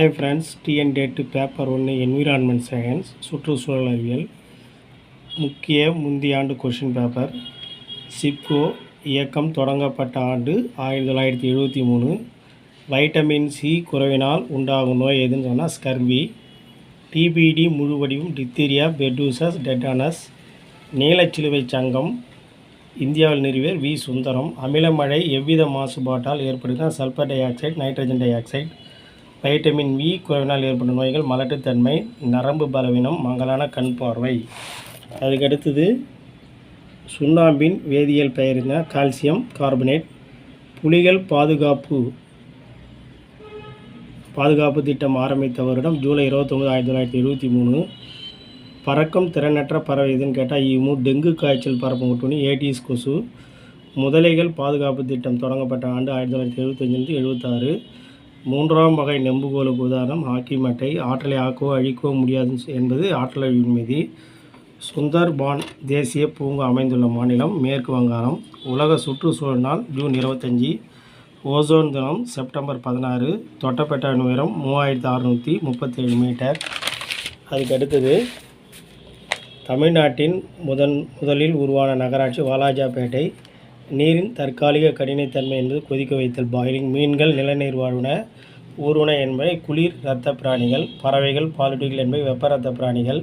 Hi friends TN TET paper ஒன்று environment science சுற்றுச்சூழல் அறிவியல் முக்கிய முந்தைய ஆண்டு கொஷின் பேப்பர் சிப்கோ இயக்கம் தொடங்கப்பட்ட ஆண்டு ஆயிரத்தி தொள்ளாயிரத்தி எழுபத்தி மூணு வைட்டமின் சி குறைவினால் உண்டாகும் நோய் எதுன்னு சொன்னால் ஸ்கர்வி டிபிடி முழு வடிவம் டித்தீரியா பெர்டூசஸ் டெட்டானஸ் நீலச்சிலுவை சங்கம் இந்தியாவில் நிறுவியர் வி சுந்தரம் அமிலமழை எவ்வித மாசுபாட்டால் ஏற்படுகிற sulphur dioxide nitrogen dioxide vitamin B குறைவினால் ஏற்படும் நோய்கள் மலட்டுத்தன்மை நரம்பு பலவீனம் மங்கலான கண் பார்வை. அதுக்கடுத்தது சுண்ணாம்பின் வேதியியல் பெயரிந்த கால்சியம் கார்பனேட். புலிகள் பாதுகாப்பு பாதுகாப்பு திட்டம் ஆரம்பித்த வருடம் ஜூலை இருபத்தொம்பது ஆயிரத்தி தொள்ளாயிரத்தி எழுபத்தி மூணு பறக்கும் திறனற்ற பறவை எதுன்னு கேட்டால் இமு டெங்கு காய்ச்சல் பரப்பும் ஒட்டுணி ஏடிஸ் கொசு. முதலைகள் பாதுகாப்பு திட்டம் தொடங்கப்பட்ட ஆண்டு ஆயிரத்தி தொள்ளாயிரத்தி எழுபத்தஞ்சிலிருந்து எழுபத்தாறு. மூன்றாம் வகை நெம்புகோலுக்கு உதாரணம் ஹாக்கி மட்டை ஆற்றலை ஆக்கவோ அழிக்கவோ முடியாது என்பது ஆற்றல் மீதி சுந்தர்பான் தேசிய பூங்கா அமைந்துள்ள மாநிலம் மேற்கு வங்காளம். உலக சுற்றுச்சூழல் நாள் ஜூன் இருபத்தஞ்சி. ஓசோன் தினம் செப்டம்பர் பதினாறு. தொட்டப்பெட்டாவின் உயரம் மூவாயிரத்து அறநூற்றி முப்பத்தேழு மீட்டர். அதுக்கு அடுத்தது தமிழ்நாட்டின் முதன் முதலில் உருவான நகராட்சி வாலாஜாபேட்டை நீரின் தற்காலிக கடினத்தன்மை என்பது கொதிக்க வைத்தல். பாயிலிங் மீன்கள் நிலநீர் வாழ்வுன ஊர்வன என்பவை குளிர் இரத்த பிராணிகள் பறவைகள் பாலுட்டிகள் என்பவை வெப்ப இரத்த பிராணிகள்.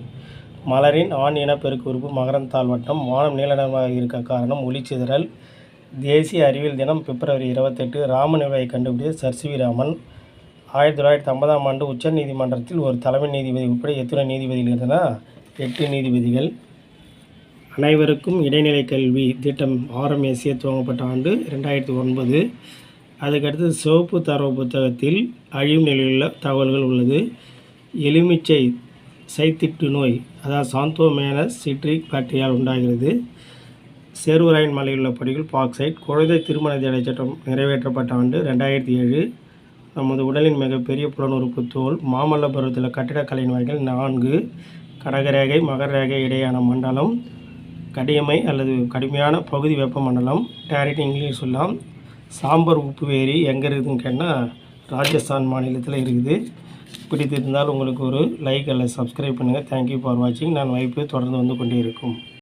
மலரின் ஆண் இனப்பெருக்கு உறுப்பு மகரந்தாள் வட்டம் வானம் நீலநிறமாக இருக்க காரணம் ஒளிச்சிதறல் தேசிய அறிவியல் தினம் பிப்ரவரி இருபத்தெட்டு ராமநிலையை கண்டுபிடித்த சர் சி ராமன் ஆயிரத்தி தொள்ளாயிரத்தி ஐம்பதாம் ஆண்டு உச்ச நீதிமன்றத்தில் ஒரு தலைமை நீதிபதி உட்பட எத்தனை நீதிபதிகள் இருந்தனா எட்டு நீதிபதிகள். அனைவருக்கும் இடைநிலை கல்வி திட்டம் ஆர்எம்எஸ்ஏ துவங்கப்பட்ட ஆண்டு ரெண்டாயிரத்தி ஒன்பது. அதுக்கடுத்து சிவப்பு தரவு புத்தகத்தில் அழியும் நிலையில் தகவல்கள் உள்ளது. எலுமிச்சை சைத்திட்டு நோய் அதாவது சாந்தோமேனஸ் சிட்ரிக் பாக்டீரியால் உண்டாகிறது. சேர்வராயன் மலையில் உள்ள படிகள் பாக்சைட் குழந்தை திருமண தடை சட்டம் நிறைவேற்றப்பட்ட ஆண்டு ரெண்டாயிரத்தி ஏழு. நமது உடலின் மிகப்பெரிய புலனுறுப்பு தோல் மாமல்லபுரத்தில் கட்டிடக்கலையின் வகைகள் நான்கு. கடகரேகை மகரரேகை இடையான மண்டலம் கடியமை அல்லது கடுமையான பகுதி வெப்பமண்டலம் டேரக்ட் இங்கிலீஷ் சொல்லலாம் சாம்பர் உப்பு வேரி எங்கே இருக்குதுன்னு கேட்டால் ராஜஸ்தான் மாநிலத்தில் இருக்குது. பிடித்திருந்தால் உங்களுக்கு ஒரு லைக் அல்லது சப்ஸ்கிரைப் பண்ணுங்கள் தேங்க்யூ ஃபார் வாட்சிங் நான் வாய்ப்பு தொடர்ந்து வந்து கொண்டே இருக்கும்.